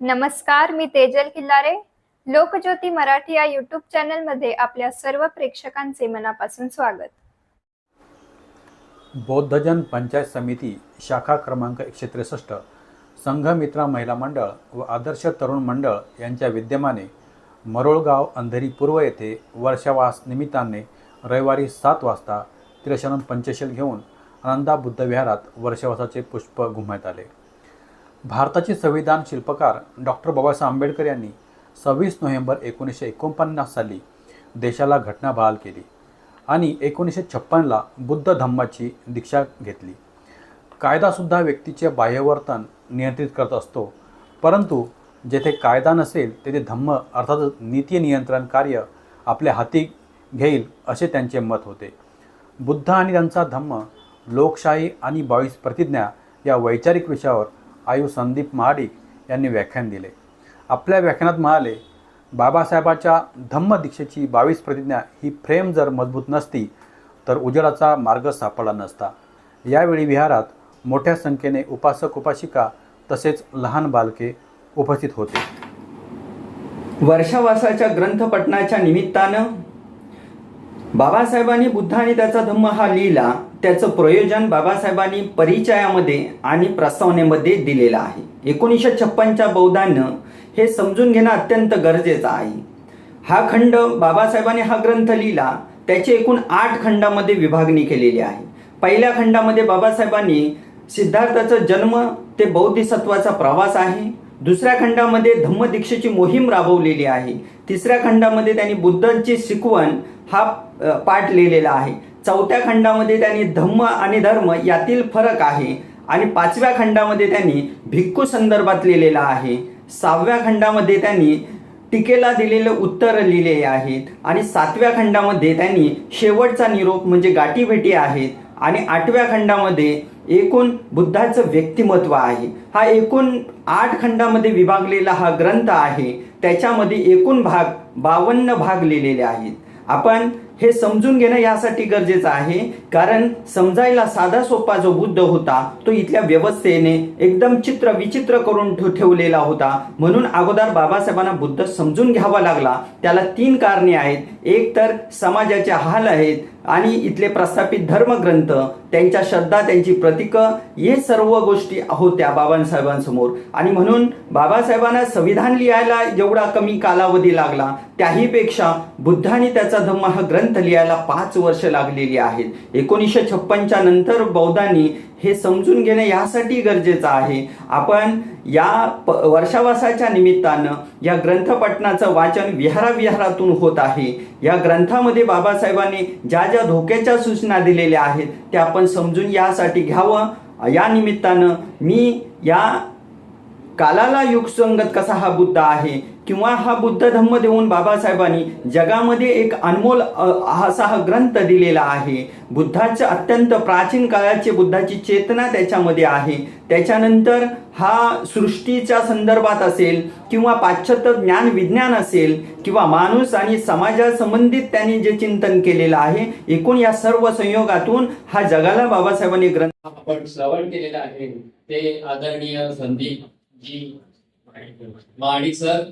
नमस्कार मी तेजल किल्लारे. लोकज्योती मराठी या युट्यूब चॅनलमध्ये आपल्या सर्व प्रेक्षकांचे मनापासून स्वागत. बौद्धजन पंचायत समिती शाखा क्रमांक एकशे त्रेसष्ट संघमित्रा महिला मंडळ व आदर्श तरुण मंडळ यांच्या विद्यमाने मरोळगाव अंधेरी पूर्व येथे वर्षावास निमित्ताने रविवारी सात वाजता त्रिशरण पंचशील घेऊन आनंदा बुद्ध विहारात वर्षवासाचे पुष्प घुमण्यात आले. भारताचे संविधान शिल्पकार डॉक्टर बाबासाहेब आंबेडकर यांनी सव्वीस नोव्हेंबर एकोणीसशे एकोणपन्नास साली देशाला घटना बहाल केली आणि एकोणीसशे छप्पनला बुद्ध धम्माची दीक्षा घेतली. कायदासुद्धा व्यक्तीचे बाह्यवर्तन नियंत्रित करत असतो परंतु जेथे कायदा नसेल तेथे धम्म अर्थातच नीती नियंत्रण कार्य आपल्या हाती घेईल असे त्यांचे मत होते. बुद्ध आणि त्यांचा धम्म लोकशाही आणि बावीस प्रतिज्ञा या वैचारिक विषयावर आयु संदीप महाडिक यांनी व्याख्यान दिले. आपल्या व्याख्यानात म्हणाले बाबासाहेबाच्या धम्मदीक्षेची बावीस प्रतिज्ञा ही फ्रेम जर मजबूत नसती तर उजेडाचा मार्ग सापडला नसता. यावेळी विहारात मोठ्या संख्येने उपासक उपासिका तसेच लहान बालके उपस्थित होते. वर्षावासाच्या ग्रंथपठणाच्या निमित्तानं बाबासाहेबांनी बुद्ध आणि त्याचा धम्म हा लिहिला त्याचं प्रयोजन बाबासाहेबांनी परिचयामध्ये आणि प्रस्तावनेमध्ये दिलेलं आहे. एकोणीसशे छप्पनच्या बौद्धानं हे समजून घेणं अत्यंत गरजेचं आहे. हा खंड बाबासाहेबांनी हा ग्रंथ लिहिला त्याची एकूण आठ खंडामध्ये विभागणी केलेली आहे. पहिल्या खंडामध्ये बाबासाहेबांनी सिद्धार्थाचा जन्म ते बौद्धिसत्वाचा प्रवास आहे. दुसऱ्या खंडामध्ये धम्मदीक्षेची मोहीम राबवलेली आहे. तिसऱ्या खंडामध्ये त्यांनी बुद्धांची शिकवण हा पाठ लिहिलेला आहे. चौथ्या खंडामध्ये त्यांनी धम्म आणि धर्म यातील फरक आहे. आणि पाचव्या खंडामध्ये त्यांनी भिक्खू संदर्भात लिहिलेला आहे. सहाव्या खंडामध्ये त्यांनी टीकेला दिलेले उत्तर लिहिलेले आहेत. आणि सातव्या खंडामध्ये त्यांनी शेवटचा निरोप म्हणजे गाठीभेटी आहेत. आणि आठव्या खंडामध्ये एकूण बुद्धाचं व्यक्तिमत्व आहे. हा एकूण आठ खंडामध्ये विभागलेला हा ग्रंथ आहे. त्याच्यामध्ये एकूण भाग बावन्न भाग लिहिलेले आहेत. आपण हे समजून घेणं यासाठी गरजेचं आहे. कारण समजायला साधा सोपा जो बुद्ध होता तो इथल्या व्यवस्थेने एकदम चित्र विचित्र करून ठेवलेला होता. म्हणून अगोदर बाबासाहेबांना बुद्ध समजून घ्यावा लागला. त्याला तीन कारणे आहेत. एक तर समाजाचे हाल आहेत आणि इथले प्रस्थापित धर्मग्रंथ त्यांच्या श्रद्धा त्यांची प्रतीकं हे सर्व गोष्टी होत्या बाबासाहेबांसमोर. आणि म्हणून बाबासाहेबांना संविधान लिहायला जेवढा कमी कालावधी लागला त्याहीपेक्षा बुद्धाने त्याचा धम्म हा ग्रंथ लिहायला पाच वर्ष लागलेली आहेत. एकोणीसशे छप्पनच्या नंतर बौद्धांनी हे समजून घेणे यासाठी गरजेचं आहे. आपण या प वर्षावासाच्या निमित्तानं या ग्रंथपठणाचं वाचन विहाराविहारातून होत आहे. या ग्रंथामध्ये बाबासाहेबांनी ज्या ज्या धोक्याच्या सूचना दिलेल्या आहेत त्या आपण समजून यासाठी घ्यावं. या निमित्तानं मी या कालाला युगसंगत कसा हा बुद्ध आहे किंवा हा बुद्ध धम्म देऊन बाबासाहेबांनी जगामध्ये एक अनमोल असा हा ग्रंथ दिलेला आहे. बुद्धाचे अत्यंत प्राचीन काळाचे बुद्धाची चेतना त्याच्यामध्ये आहे. त्याच्यानंतर हा सृष्टीच्या संदर्भात असेल किंवा पाश्चात्य ज्ञान विज्ञान असेल किंवा माणूस आणि समाजासंबंधित त्यांनी जे चिंतन केलेलं आहे एकूण या सर्व संयोगातून हा जगाला बाबासाहेबांनी ग्रंथ आपण श्रवण केलेला आहे. ते आदरणीय संदीप जी माडी सर.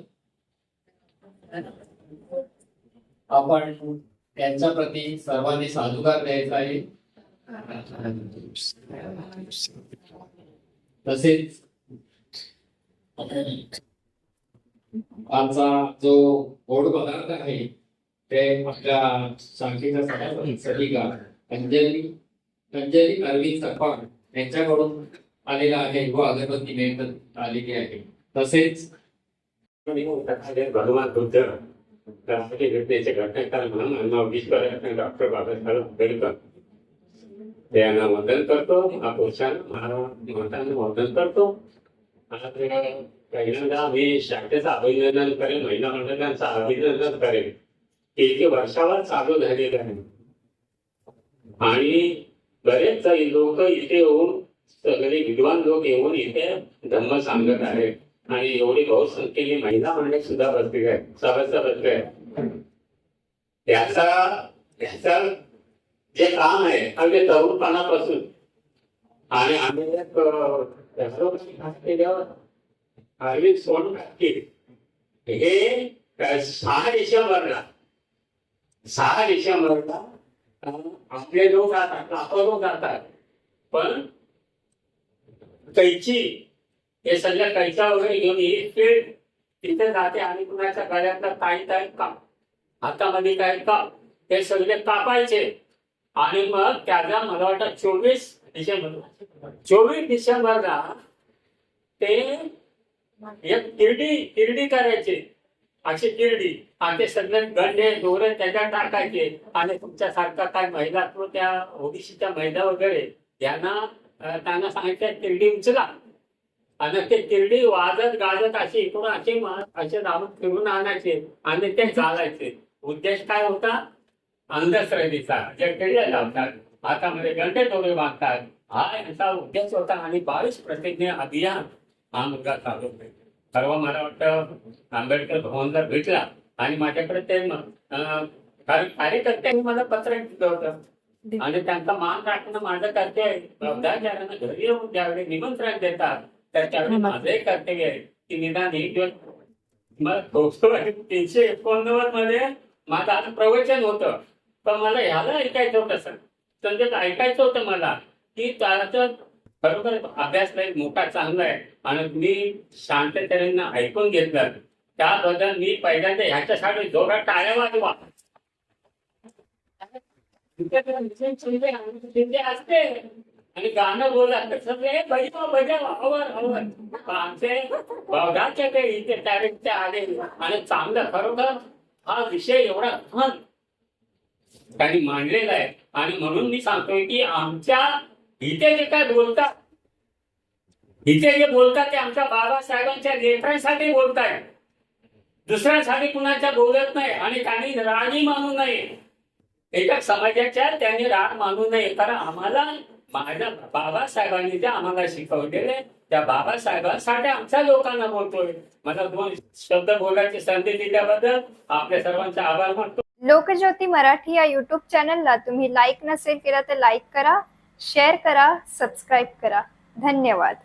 आपण त्यांच्या प्रती सर्वांनी साधुकार द्यायचा आहे. तसेच आमचा जो गोड पदार्थ आहे ते आपल्या शाखेच्या सगळ्या सटिका अंजली अंजली अरविंद सकपाळ यांच्याकडून आलेला आहे व अगरबत्ती मेहनत आलेली आहे. तसेच भगवान बुद्ध राष्ट्रीय घटनेचे घटनाकार म्हणून अण्णा डॉक्टर बाबासाहेब आंबेडकर यांना वंदन करतो पुरुषांना मतांना वंदन करतो। पहिल्यांदा मी शाखेचं अभिनंदन करेन महिला मंडळांचं अभिनंदन करेन। की वर्षावर चालू झालेलं आहे. आणि बरेच लोक इथे येऊन सगळे विद्वान लोक येऊन इथे धम्म सांगत आहेत. आणि एवढी बहुसंख्येने महिला म्हणणे सुद्धा प्रत्येक आहे. सदस्य बसले आहे. त्याचा त्याचा जे काम आहे अगदी तरुणपणापासून. आणि आम्ही अरविंद सोन हे अ, सहा डिसेंबरला सहा डिसेंबरला अ, आपले लोक जातात आपण लोक जातात पण कैची हे सगळ्या कैसा वगैरे घेऊन ही फील्ड तिथे जाते आणि कुणाच्या गळ्यातला ताई काय का हातामध्ये काय का हे सगळे कापायचे. आणि मग त्याला मला वाटतं चोवीस डिसेंबर चोवीस डिसेंबरला ते एक किरडी किरडी करायचे. अशी किरडी आणि ते सगळे गंडे दोरे त्याच्यात टाकायचे. आणि तुमच्यासारखा काय महिला त्या ओबीसीच्या महिला वगैरे यांना त्यांना सांगायचं किरडी उचला. आणि ते किरडी वाजत गाजत अशी इकडून मा- असे दाबून फिरून आणायचे आणि ते चालायचे. उद्देश काय होता? अंधश्रद्धेचा जे किडे लावतात हातामध्ये गंडे दोरे बांधतात हा यांचा उद्देश होता आणि बावीस प्रतिज्ञा अभियान हा मुलगा चालवतोय परवा मला वाटतं आंबेडकर भवनला भेटला. आणि माझ्याकडे ते कार्य- कार्यकर्त्यांनी मला पत्र दिलं होतं. आणि त्यांचा मान राखणं माझं कर्तव्य आहे. घरी येऊन ज्यावेळी निमंत्रण देतात त्यावेळी माझं कर्तव्य आहे की निदान एक दिवस तीनशे एकोणनव्वदमध्ये माझं आज प्रवचन होतं. पण मला ह्याला ऐकायचं होतं सर. म्हणजे ऐकायचं होतं मला की त्याचं खरोखर अभ्यास मोठा चांगला आहे. आणि मी शांततेने ऐकून घेतलं. त्याबद्दल मी पहिल्यांदा ह्याच्यासाठी जोरात टाळ्या वाजवा असते. आणि गाणं बोलत सगळे बजाव बजाव हवर हवर. आमचे बघाचे ते इथे डायरेक्ट आले. आणि चांगलं खरोखर हा विषय एवढा छान त्यांनी मांडलेला आहे. आणि म्हणून मी सांगतोय की आमच्या इथे जे काय बोलतात इथे जे बोलतात ते आमच्या बाबासाहेबांच्या लेकरांसाठी बोलताय. दुसऱ्यासाठी कुणाच्या बोलत नाही आणि त्यांनी राणी मानू नये. एका समाजाच्या त्यांनी राग मानू नये. कारण आम्हाला माझ्या बाबासाहेबांनी जे आम्हाला शिकवलेले. त्या बाबासाहेबांसाठी आमच्या लोकांना बोलतोय. मला दोन शब्द बोलायची संधी दिल्याबद्दल आपल्या सर्वांचे आभार मानतो. लोकज्योती मराठी या युट्यूब चॅनलला तुम्ही लाईक नसेल केला तर लाईक करा शेअर करा सबस्क्राईब करा. धन्यवाद.